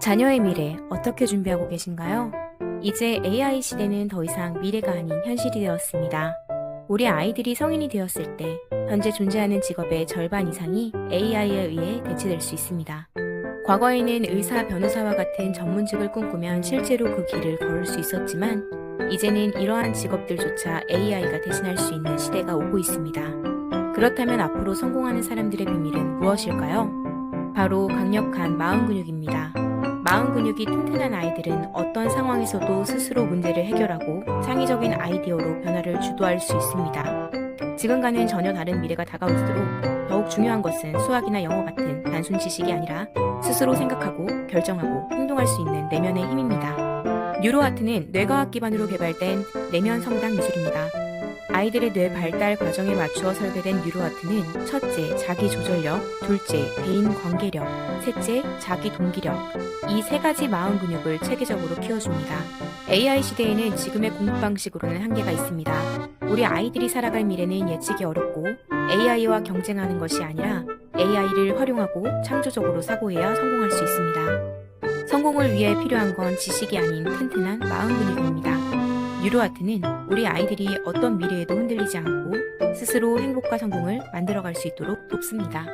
자녀의 미래 어떻게 준비하고 계신가요? 이제 AI 시대는 더 이상 미래가 아닌 현실이 되었습니다. 우리 아이들이 성인이 되었을 때 현재 존재하는 직업의 절반 이상이 AI에 의해 대체될 수 있습니다. 과거에는 의사, 변호사와 같은 전문직을 꿈꾸면 실제로 그 길을 걸을 수 있었지만 이제는 이러한 직업들조차 AI가 대신할 수 있는 시대가 오고 있습니다. 그렇다면 앞으로 성공하는 사람들의 비밀은 무엇일까요? 바로 강력한 마음 근육입니다. 마음 근육이 튼튼한 아이들은 어떤 상황에서도 스스로 문제를 해결하고 창의적인 아이디어로 변화를 주도할 수 있습니다. 지금과는 전혀 다른 미래가 다가올수록 더욱 중요한 것은 수학이나 영어 같은 단순 지식이 아니라 스스로 생각하고 결정하고 행동할 수 있는 내면의 힘입니다. 뉴로아트는 뇌과학 기반으로 개발된 내면 성장 미술입니다. 아이들의 뇌 발달 과정에 맞추어 설계된 뉴로아트는 첫째, 자기 조절력, 둘째, 대인 관계력, 셋째, 자기 동기력, 이 세 가지 마음 근육을 체계적으로 키워줍니다. AI 시대에는 지금의 공부 방식으로는 한계가 있습니다. 우리 아이들이 살아갈 미래는 예측이 어렵고 AI와 경쟁하는 것이 아니라 AI를 활용하고 창조적으로 사고해야 성공할 수 있습니다. 성공을 위해 필요한 건 지식이 아닌 튼튼한 마음 근육입니다. 뉴로아트는 우리 아이들이 어떤 미래에도 흔들리지 않고 스스로 행복과 성공을 만들어갈 수 있도록 돕습니다.